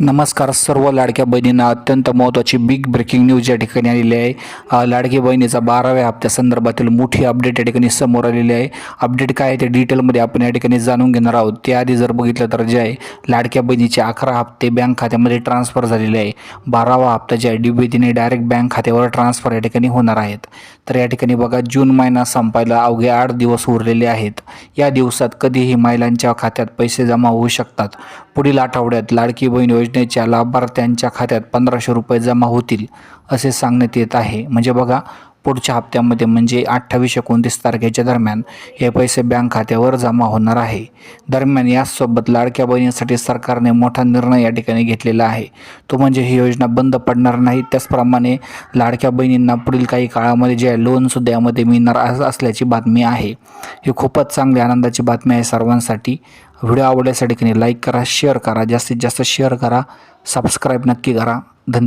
नमस्कार सर्व लाडक्या बहिणींना अत्यंत महत्त्वाची बिग ब्रेकिंग न्यूज या ठिकाणी आलेली आहे. लाडकी बहिणीचा बाराव्या हप्त्यासंदर्भातील मोठी अपडेट या ठिकाणी समोर आलेली आहे. अपडेट काय आहे ते डिटेलमध्ये आपण या ठिकाणी जाणून घेणार आहोत. त्याआधी जर बघितलं तर जे आहे लाडक्या बहिणीचे अकरा हप्ते बँक खात्यामध्ये ट्रान्सफर झालेले आहे. बारावा हप्ता जे आहे डी बी डायरेक्ट बँक खात्यावर ट्रान्सफर या ठिकाणी होणार आहेत. तर या ठिकाणी बघा जून महिना संपायला अवघे आठ दिवस उरलेले आहेत. या दिवसात कधीही महिलांच्या खात्यात पैसे जमा होऊ शकतात. पुढील आठवड्यात लाडकी बहीण योजनेच्या लाभार्थ्यांच्या खात्यात पंधराशे रुपये जमा होतील असे सांगण्यात येत आहे. म्हणजे बघा पुढच्या हप्त्यामध्ये म्हणजे अठ्ठावीस एकोणतीस तारखेच्या दरम्यान हे पैसे बँक खात्यावर जमा होणार आहे. दरम्यान याचसोबत लाडक्या बहिणींसाठी सरकारने मोठा निर्णय या ठिकाणी घेतलेला आहे. तो म्हणजे ही योजना बंद पडणार नाही. त्याचप्रमाणे लाडक्या बहिणींना पुढील काही काळामध्ये जे आहे लोनसुद्धा यामध्ये मिळणार असल्याची बातमी आहे. ही खूपच चांगली आनंदाची बातमी आहे सर्वांसाठी. व्हिडिओ आवडल्यासाठी लाईक करा शेअर करा जास्तीत जास्त शेअर करा सबस्क्राईब नक्की करा. धन्यवाद